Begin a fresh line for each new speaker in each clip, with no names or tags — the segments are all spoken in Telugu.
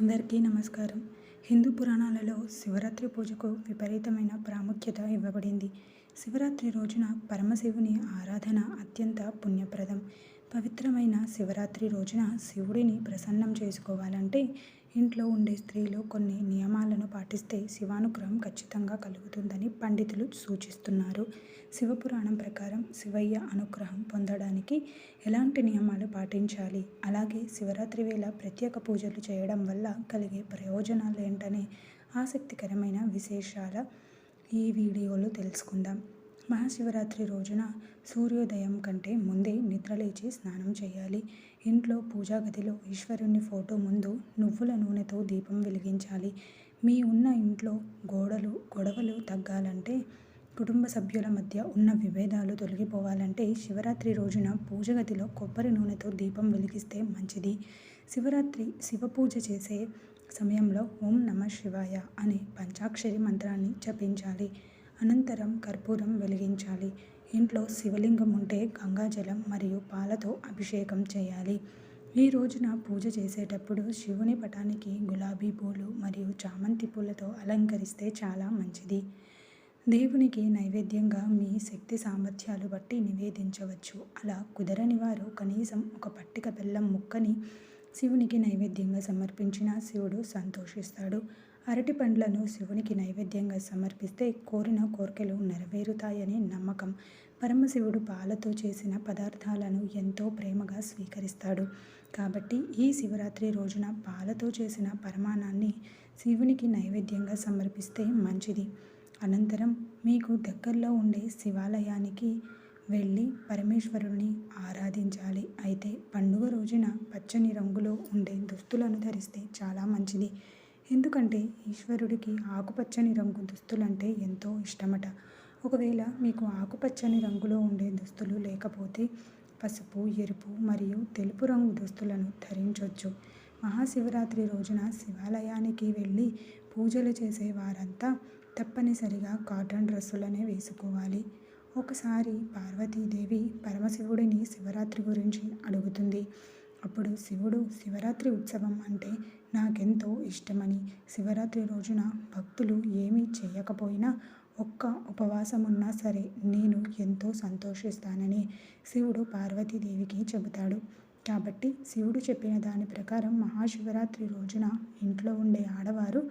అందరికీ నమస్కారం. హిందూ పురాణాలలో శివరాత్రి పూజకు విపరీతమైన ప్రాముఖ్యత ఇవ్వబడింది. శివరాత్రి రోజున పరమశివుని ఆరాధన అత్యంత పుణ్యప్రదం. పవిత్రమైన శివరాత్రి రోజున శివుడిని ప్రసన్నం చేసుకోవాలంటే ఇంట్లో ఉండే స్త్రీలు కొన్ని నియమాలను పాటిస్తే శివానుగ్రహం ఖచ్చితంగా కలుగుతుందని పండితులు సూచిస్తున్నారు. శివపురాణం ప్రకారం శివయ్య అనుగ్రహం పొందడానికి ఎలాంటి నియమాలు పాటించాలి? అలాగే శివరాత్రి వేళ ప్రత్యేక పూజలు చేయడం వల్ల కలిగే ప్రయోజనాలు ఏంటనే ఆసక్తికరమైన విశేషాల ఈ వీడియోలో తెలుసుకుందాం. మహాశివరాత్రి రోజున సూర్యోదయం కంటే ముందే నిద్రలేచి స్నానం చేయాలి. ఇంట్లో పూజా గదిలో ఈశ్వరుని ఫోటో ముందు నువ్వుల నూనెతో దీపం వెలిగించాలి. మీ ఉన్న ఇంట్లో గోడలు గొడవలు తగ్గాలంటే కుటుంబ సభ్యుల మధ్య ఉన్న విభేదాలు తొలగిపోవాలంటే శివరాత్రి రోజున పూజ గదిలో కొబ్బరి నూనెతో దీపం వెలిగిస్తే మంచిది. శివరాత్రి శివ పూజ చేసే సమయంలో ఓం నమ శివాయ అనే పంచాక్షరి మంత్రాన్ని జపించాలి. అనంతరం కర్పూరం వెలిగించాలి. ఇంట్లో శివలింగం ఉంటే గంగాజలం మరియు పాలతో అభిషేకం చేయాలి. ఈ రోజున పూజ చేసేటప్పుడు శివుని పటానికి గులాబీ పూలు మరియు చామంతి పూలతో అలంకరిస్తే చాలా మంచిది. దేవునికి నైవేద్యంగా మీ శక్తి సామర్థ్యాలు బట్టి నివేదించవచ్చు. అలా కుదరని వారు కనీసం ఒక పట్టిక బెల్లం ముక్కని శివునికి నైవేద్యంగా సమర్పించిన శివుడు సంతోషిస్తాడు. అరటి పండ్లను శివునికి నైవేద్యంగా సమర్పిస్తే కోరిన కోరికలు నెరవేరుతాయనే నమ్మకం. పరమశివుడు పాలతో చేసిన పదార్థాలను ఎంతో ప్రేమగా స్వీకరిస్తాడు. కాబట్టి ఈ శివరాత్రి రోజున పాలతో చేసిన పరమాణాన్ని శివునికి నైవేద్యంగా సమర్పిస్తే మంచిది. అనంతరం మీకు దగ్గరలో ఉండే శివాలయానికి వెళ్ళి పరమేశ్వరుని ఆరాధించాలి. అయితే పండుగ రోజున పచ్చని రంగులో ఉండే దుస్తులను ధరిస్తే చాలా మంచిది. ఎందుకంటే ఈశ్వరుడికి ఆకుపచ్చని రంగు దుస్తులంటే ఎంతో ఇష్టమట. ఒకవేళ మీకు ఆకుపచ్చని రంగులో ఉండే దుస్తులు లేకపోతే పసుపు ఎరుపు మరియు తెలుపు రంగు దుస్తులను ధరించవచ్చు మహాశివరాత్రి రోజున శివాలయానికి వెళ్ళి పూజలు చేసే వారంతా తప్పనిసరిగా కాటన్ డ్రెస్సులనే వేసుకోవాలి. ఒకసారి పార్వతీదేవి పరమశివుడిని శివరాత్రి గురించి అడుగుతుంది. అప్పుడు శివుడు శివరాత్రి ఉత్సవం అంటే నాకెంతో ఇష్టమని శివరాత్రి రోజున భక్తులు ఏమీ చేయకపోయినా ఒక్క ఉపవాసం ఉన్నా సరే నేను ఎంతో సంతోషిస్తానని శివుడు పార్వతీదేవికి చెబుతాడు. కాబట్టి శివుడు చెప్పిన దాని ప్రకారం మహాశివరాత్రి రోజున ఇంట్లో ఉండే ఆడవారు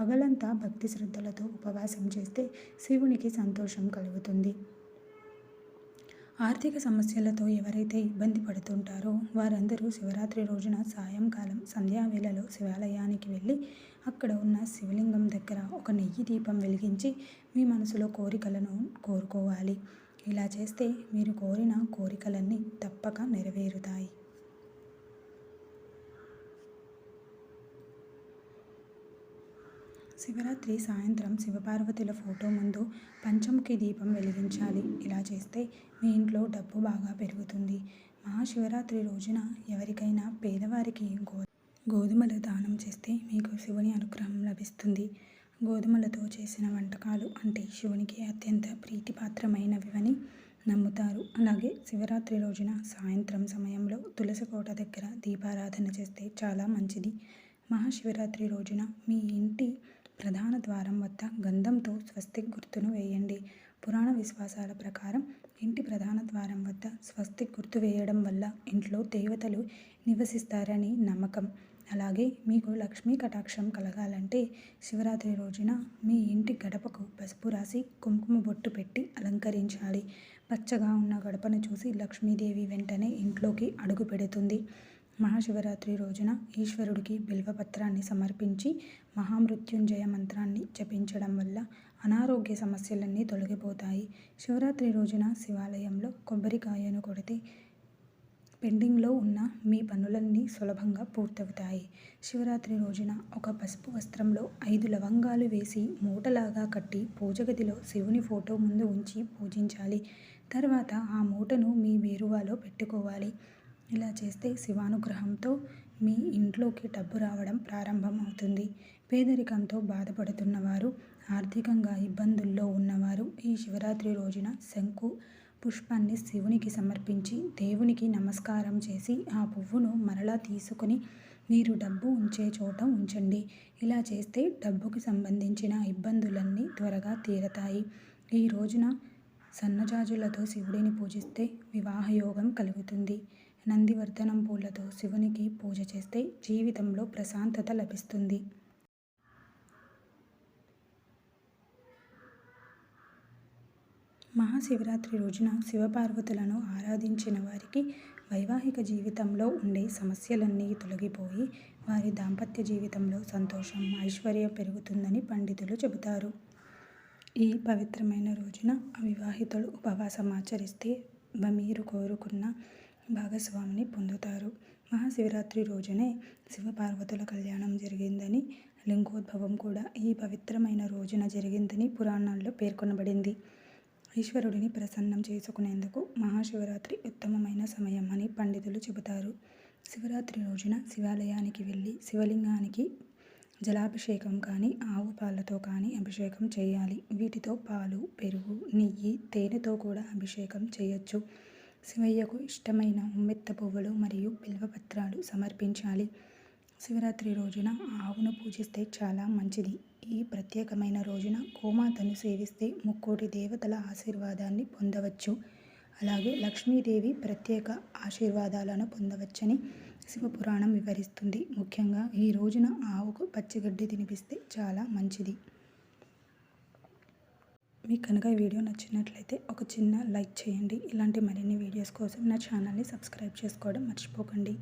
పగలంతా భక్తి శ్రద్ధలతో ఉపవాసం చేస్తే శివునికి సంతోషం కలుగుతుంది. ఆర్థిక సమస్యలతో ఎవరైతే ఇబ్బంది పడుతుంటారో వారందరూ శివరాత్రి రోజున సాయంకాలం సంధ్యావేళలో శివాలయానికి వెళ్ళి అక్కడ ఉన్న శివలింగం దగ్గర ఒక నెయ్యి దీపం వెలిగించి మీ మనసులో కోరికలను కోరుకోవాలి. ఇలా చేస్తే మీరు కోరిన కోరికలన్నీ తప్పక నెరవేరుతాయి. శివరాత్రి సాయంత్రం శివపార్వతుల ఫోటో ముందు పంచముఖి దీపం వెలిగించాలి. ఇలా చేస్తే మీ ఇంట్లో డబ్బు బాగా పెరుగుతుంది. మహాశివరాత్రి రోజున ఎవరికైనా పేదవారికి గో గోధుమలు దానం చేస్తే మీకు శివుని అనుగ్రహం లభిస్తుంది. గోధుమలతో చేసిన వంటకాలు అంటే శివునికి అత్యంత ప్రీతిపాత్రమైనవివని నమ్ముతారు. అలాగే శివరాత్రి రోజున సాయంత్రం సమయంలో తులసి కోట దగ్గర దీపారాధన చేస్తే చాలా మంచిది. మహాశివరాత్రి రోజున మీ ఇంటి ప్రధాన ద్వారం వద్ద గంధంతో స్వస్తిక్ గుర్తును వేయండి. పురాణ విశ్వాసాల ప్రకారం ఇంటి ప్రధాన ద్వారం వద్ద స్వస్తిక్ గుర్తు వేయడం వల్ల ఇంట్లో దేవతలు నివసిస్తారని నమ్మకం. అలాగే మీకు లక్ష్మీ కటాక్షం కలగాలంటే శివరాత్రి రోజున మీ ఇంటి గడపకు పసుపు రాసి కుంకుమ బొట్టు పెట్టి అలంకరించాలి. పచ్చగా ఉన్న గడపను చూసి లక్ష్మీదేవి వెంటనే ఇంట్లోకి అడుగు పెడుతుంది. మహాశివరాత్రి రోజున ఈశ్వరుడికి బిల్వపత్రాన్ని సమర్పించి మహామృత్యుంజయ మంత్రాన్ని జపించడం వల్ల అనారోగ్య సమస్యలన్నీ తొలగిపోతాయి. శివరాత్రి రోజున శివాలయంలో కొబ్బరికాయను కొడితే పెండింగ్లో ఉన్న మీ పనులన్నీ సులభంగా పూర్తవుతాయి. శివరాత్రి రోజున ఒక పసుపు వస్త్రంలో ఐదు లవంగాలు వేసి మూటలాగా కట్టి పూజగదిలో శివుని ఫోటో ముందు ఉంచి పూజించాలి. తర్వాత ఆ మూటను మీ వేరువాలో పెట్టుకోవాలి. ఇలా చేస్తే శివానుగ్రహంతో మీ ఇంట్లోకి డబ్బు రావడం ప్రారంభం అవుతుంది పేదరికంతో బాధపడుతున్నవారు ఆర్థికంగా ఇబ్బందుల్లో ఉన్నవారు ఈ శివరాత్రి రోజున శంకు పుష్పాన్ని శివునికి సమర్పించి దేవునికి నమస్కారం చేసి ఆ పువ్వును మరలా తీసుకొని మీరు డబ్బు ఉంచే చోట ఉంచండి. ఇలా చేస్తే డబ్బుకి సంబంధించిన ఇబ్బందులన్నీ త్వరగా తీరతాయి. ఈ రోజున సన్నజాజులతో శివుడిని పూజిస్తే వివాహయోగం కలుగుతుంది. నందివర్ధనం పూలతో శివునికి పూజ చేస్తే జీవితంలో ప్రశాంతత లభిస్తుంది. మహాశివరాత్రి రోజున శివపార్వతులను ఆరాధించిన వారికి వైవాహిక జీవితంలో ఉండే సమస్యలన్నీ తొలగిపోయి వారి దాంపత్య జీవితంలో సంతోషం ఐశ్వర్యం పెరుగుతుందని పండితులు చెబుతారు. ఈ పవిత్రమైన రోజున అవివాహితులు ఉపవాసం ఆచరిస్తే మీరు కోరుకున్న భాగస్వామిని పొందుతారు. మహాశివరాత్రి రోజునే శివపార్వతుల కళ్యాణం జరిగిందని లింగోద్భవం కూడా ఈ పవిత్రమైన రోజున జరిగిందని పురాణాల్లో పేర్కొనబడింది. ఈశ్వరుడిని ప్రసన్నం చేసుకునేందుకు మహాశివరాత్రి ఉత్తమమైన సమయం అని పండితులు చెబుతారు. శివరాత్రి రోజున శివాలయానికి వెళ్ళి శివలింగానికి జలాభిషేకం కానీ ఆవు పాలతో కానీ అభిషేకం చేయాలి. వీటితో పాలు పెరుగు నెయ్యి తేనెతో కూడా అభిషేకం చేయొచ్చు. శివయ్యకు ఇష్టమైన ఉమ్మెత్త పువ్వులు మరియు బిల్వపత్రాలు సమర్పించాలి. శివరాత్రి రోజున ఆవును పూజిస్తే చాలా మంచిది. ఈ ప్రత్యేకమైన రోజున గోమాతను సేవిస్తే ముక్కోటి దేవతల ఆశీర్వాదాన్ని పొందవచ్చు. అలాగే లక్ష్మీదేవి ప్రత్యేక ఆశీర్వాదాలను పొందవచ్చని శివపురాణం వివరిస్తుంది. ముఖ్యంగా ఈ రోజున ఆవుకు పచ్చిగడ్డి తినిపిస్తే చాలా మంచిది. మీకు కనుక ఈ వీడియో నచ్చినట్లయితే ఒక చిన్న లైక్ చేయండి. ఇలాంటి మరిన్ని వీడియోస్ కోసం నా ఛానల్ని సబ్స్క్రైబ్ చేసుకోవడం మర్చిపోకండి.